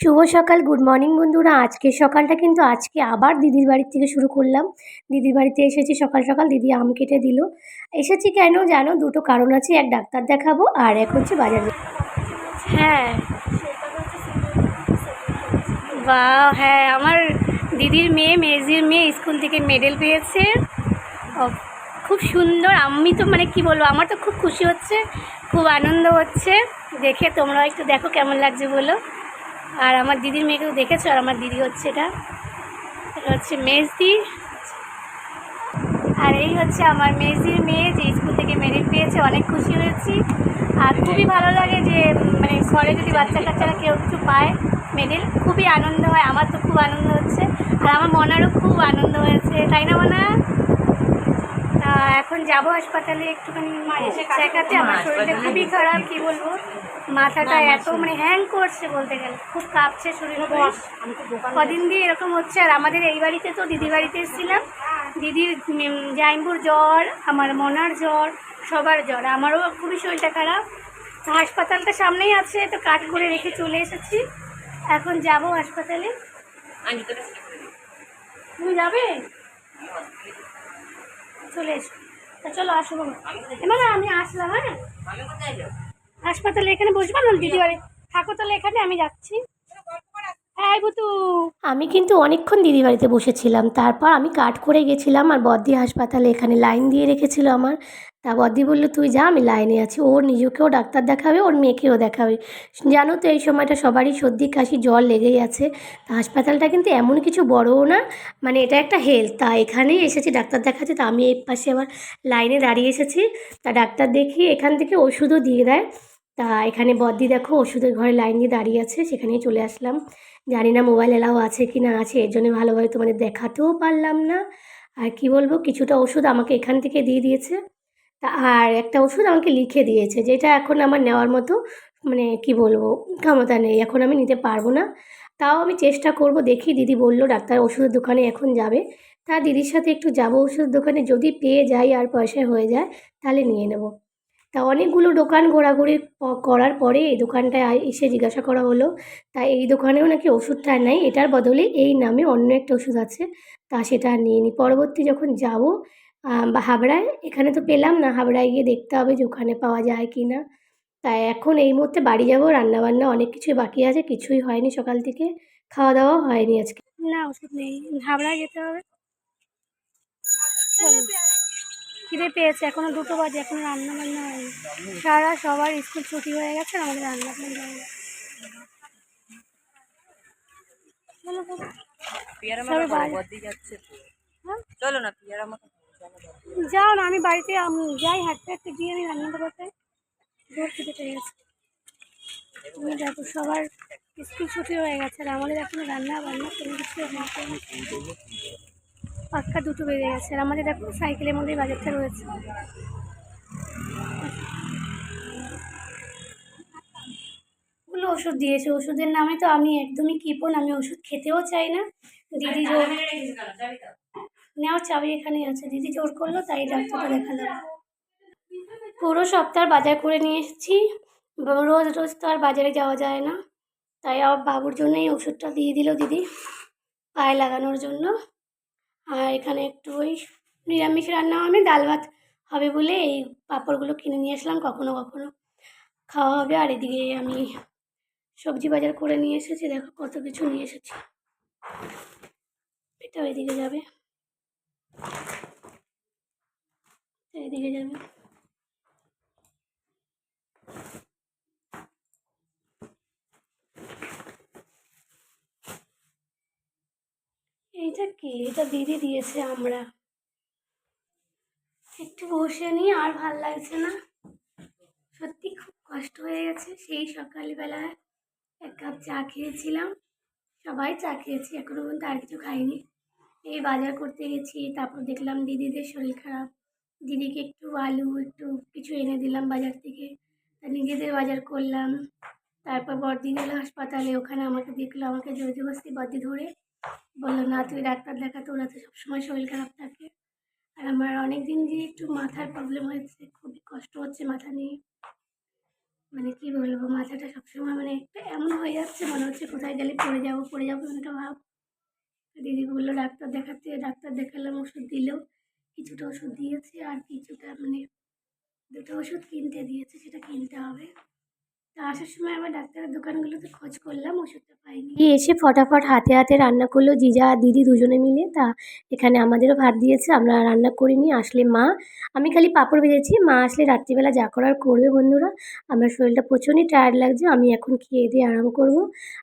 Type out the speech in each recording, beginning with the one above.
শুভ সকাল good morning বন্ধুরা। আজকের সকালটা কিন্তু আজকে আবার দিদির বাড়ির থেকে শুরু করলাম। দিদির বাড়িতে এসেছি সকাল সকাল, দিদি আম কেটে দিল। এসেছি কেন জানো? দুটো কারণ আছে, এক ডাক্তার দেখাবো আর এক হচ্ছে বাজারে হ্যাঁ। বা হ্যাঁ আমার দিদির মেয়ে, মেজির মেয়ে স্কুল থেকে মেডেল পেয়েছে। খুব সুন্দর। আমি তো মানে কি বলব, আমার তো খুব খুশি হচ্ছে, খুব আনন্দ হচ্ছে। দেখে তোমরাও একটু দেখো কেমন লাগছে বলো। আর আমার দিদির মেয়েকেও দেখেছ? আর আমার দিদি হচ্ছে এটা। এটা হচ্ছে মেজদি। আর এই হচ্ছে আমার মেজির মেয়ে যে স্কুল থেকে মেরিট পেয়েছে। অনেক খুশি হয়েছি। আর খুবই ভালো লাগে যে মানে ঘরে যদি বাচ্চা কাচ্চারা কেউ কিছু পায় মেডেল খুবই আনন্দ হয়। আমার তো খুব আনন্দ হচ্ছে। আর আমার মনারও খুব আনন্দ হয়েছে। তাই না মনা? এখন যাব হাসপাতালে একটুখানি দেখাতে আমার শরীরটা খুবই খারাপ কি বলব? মাথাটা এত মানে হ্যাং করছে বলতে গেলে। খুব কাঁপছে শরীর কদিন দিয়ে এরকম হচ্ছে। আর আমাদের এই বাড়িতে তো দিদি বাড়িতে এসেছিলাম। দিদির উম, জাইম্বুর জ্বর আমার মনার জ্বর সবার জ্বর। আমারও খুবই শরীরটা খারাপ। হাসপাতালটা সামনেই আছে তো কাট করে রেখে চলে এসেছি। এখন যাব হাসপাতালে। তুমি যাবে? চলে এসো। তা চলো আসো বাবা। এবার আমি আসলাম হ্যাঁ? হাসপাতালে এখানে বসবো না দিদি বাড়ি? থাকো তাহলে এখানে, আমি যাচ্ছি। হ্যাঁ আমি কিন্তু অনেকক্ষণ দিদি বাড়িতে বসেছিলাম। তারপর আমি কাট করে গেছিলাম আর বদ্দি হাসপাতালে এখানে লাইন দিয়ে রেখেছিল আমার। তা বদ্দি বলল, তুই যা, আমি লাইনে আছি। ওর নিজেকেও ডাক্তার দেখাবে, ওর মেয়েকেও দেখাবে। জানো তো, এই সময়টা সবারই সর্দি, কাশি, জ্বর লেগেই আছে। তা হাসপাতালটা কিন্তু এমন কিছু বড়ও না মানে এটা একটা হেলথ। তা এখানেই এসেছি ডাক্তার দেখাতে। তা আমি এই পাশে আবার লাইনে দাঁড়িয়ে এসেছি। তা ডাক্তার দেখি এখান থেকে ওষুধও দিয়ে দেয়। তা এখানে বদ্দি দেখো ওষুধের ঘরে লাইন দিয়ে দাঁড়িয়ে আছে, সেখানেই চলে আসলাম। জানি না মোবাইল এলাও আছে কি না আছে, এর জন্য ভালোভাবে তোমাদের দেখাতেও পারলাম না। আর কি বলব, কিছুটা ওষুধ আমাকে এখান থেকে দিয়ে দিয়েছে। তা আর একটা ওষুধ আমাকে লিখে দিয়েছে, যেটা এখন আমার নেওয়ার মতো মানে কি বলব, ক্ষমতা নেই, এখন আমি নিতে পারব না। তাও আমি চেষ্টা করব, দেখি দিদি বলল ডাক্তার ওষুধের দোকানে এখন যাবে। তা দিদির সাথে একটু যাব ওষুধের দোকানে, যদি পেয়ে যাই আর পয়সা হয়ে যায়, তাহলে নিয়ে নেব। তা অনেকগুলো দোকান ঘোরাঘুরি করার পরে এই দোকানটায় এসে জিজ্ঞাসা করা হলো। তা এই দোকানেও নাকি ওষুধটা নেই এটার বদলে এই নামে অন্য একটা ওষুধ আছে তা সেটা নিয়ে নিই পরবর্তী যখন যাব বা হাবড়ায় এখানে তো পেলাম না হাবড়ায় গিয়ে দেখতে হবে যে ওখানে পাওয়া যায় কি না তাই এখন এই মুহূর্তে বাড়ি যাব রান্নাবান্না অনেক কিছুই বাকি আছে কিছুই হয়নি সকাল থেকে খাওয়া দাওয়া হয়নি আজকে। না ওষুধ নেই। হাবড়ায় যেতে হবে। চলো খিদে পেয়েছে। এখনও দুটো বাজে এখনও রান্না বান্না হয়নি। সারা সবার স্কুল ছুটি হয়ে গেছে আমাদের রান্না বান্না হয়নি। হ্যাঁ? চলো না পিয়ারা যাও না আমি বাড়িতে আমি যাই হাঁটতে হাঁটতে গিয়ে আমি রান্না করতে জোর খেতে পেয়ে গেছে। তুমি দেখো সবার স্কুল ছুটি হয়ে গেছে আর আমাদের এখনও রান্না বান্না কোনো কিছু পাক্কা দুটো বেজে গেছে। আর আমাদের দেখো সাইকেলের মধ্যেই বাজারটা রয়েছে। ওগুলো ওষুধ দিয়েছে। ওষুধের নামে তো আমি একদমই কিপন আমি ওষুধ খেতেও চাই না। দিদি জোর নেওয়ার চাবি এখানেই আছে। দিদি জোর করল, তাই ডাক্তারটা দেখালাম পুরো সপ্তাহ বাজার করে নিয়ে এসেছি। রোজ রোজ তো আর বাজারে যাওয়া যায় না। তাই আমার বাবুর জন্য এই ওষুধটা দিয়ে দিল দিদি। পায়ে লাগানোর জন্য। আর এখানে একটু ওই নিরামিষ রান্নাও আমি ডাল ভাত হবে বলে এই পাঁপড়গুলো কিনে নিয়ে আসলাম, কখনো কখনো খাওয়া হবে। আর এদিকে আমি সবজি বাজার করে নিয়ে এসেছি, দেখো কত কিছু নিয়ে এসেছি। এটা ওইদিকে যাবে। এদিকে যাবে। এইটা কি? এটা দিদি দিয়েছে আমরা। একটু বসে নিই আর ভালো লাগছে না। সত্যি খুব কষ্ট হয়ে গেছে। সেই সকালবেলায় এক কাপ চা খেয়েছিলাম। সবাই চা খেয়েছি, এখনও পর্যন্ত আর কিছু খাইনি। এই বাজার করতে গেছি, তারপর দেখলাম দিদিদের শরীর খারাপ। দিদিকে একটু আলু, একটু কিছু এনে দিলাম বাজার থেকে। নিজেদের বাজার করলাম। তারপর বর্দি হাসপাতালে, ওখানে আমাকে দেখল, আমাকে জোর জবরদস্তি বর্দি ধরে বলল, না, তুই ডাক্তার দেখা তোরা তো সবসময় শরীর খারাপ থাকে। আর আমার অনেক দিন দিয়ে একটু মাথার প্রবলেম হয়েছে, খুবই কষ্ট হচ্ছে মাথা নিয়ে। মানে কী বলব, মাথাটা সবসময় মানে একটা এমন হয়ে যাচ্ছে, মনে হচ্ছে কোথায় গেলে পড়ে যাব পড়ে যাব এমনটা ভাব। দিদি বলল, ডাক্তার দেখাতে, ডাক্তার দেখালাম, ওষুধ দিলো। কিছুটা ওষুধ দিয়েছে, আর কিছুটা মানে দুটো ওষুধ কিনতে দিয়েছে, সেটা কিনতে হবে। আসার সময় আবার ডাক্তারের দোকানগুলোতে খোঁজ করলাম, ওষুধটা পাইনি। এসে ফটাফট হাতে হাতে রান্না করল। জিজা, দিদি দুজনে মিলে তা এখানে আমাদেরও ভাত দিয়েছে, আমরা রান্না করিনি, আসলে মা, আমি খালি পাঁপড় ভেজেছি। মা আসলে রাত্রিবেলা যা করার করবে বন্ধুরা। আমার শরীরটা প্রচণ্ডই টায়ার্ড লাগছে, আমি এখন খেয়ে দিয়ে আরাম করব।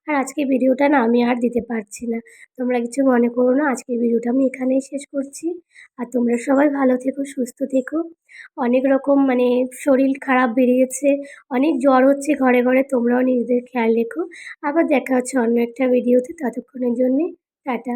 আর আজকে ভিডিওটা না আমি আর দিতে পারছি না। তোমরা কিছু মনে করো না, আজকের ভিডিওটা আমি এখানেই শেষ করছি। আর তোমরা সবাই ভালো থেকো, সুস্থ থেকো। অনেক রকম মানে শরীর খারাপ বেরিয়েছে, অনেক জ্বর হচ্ছে ঘরে ঘরে তোমরাও নিজেদের খেয়াল রেখো। আবার দেখা হচ্ছে অন্য একটা ভিডিওতে ততক্ষণের জন্যে টাটা।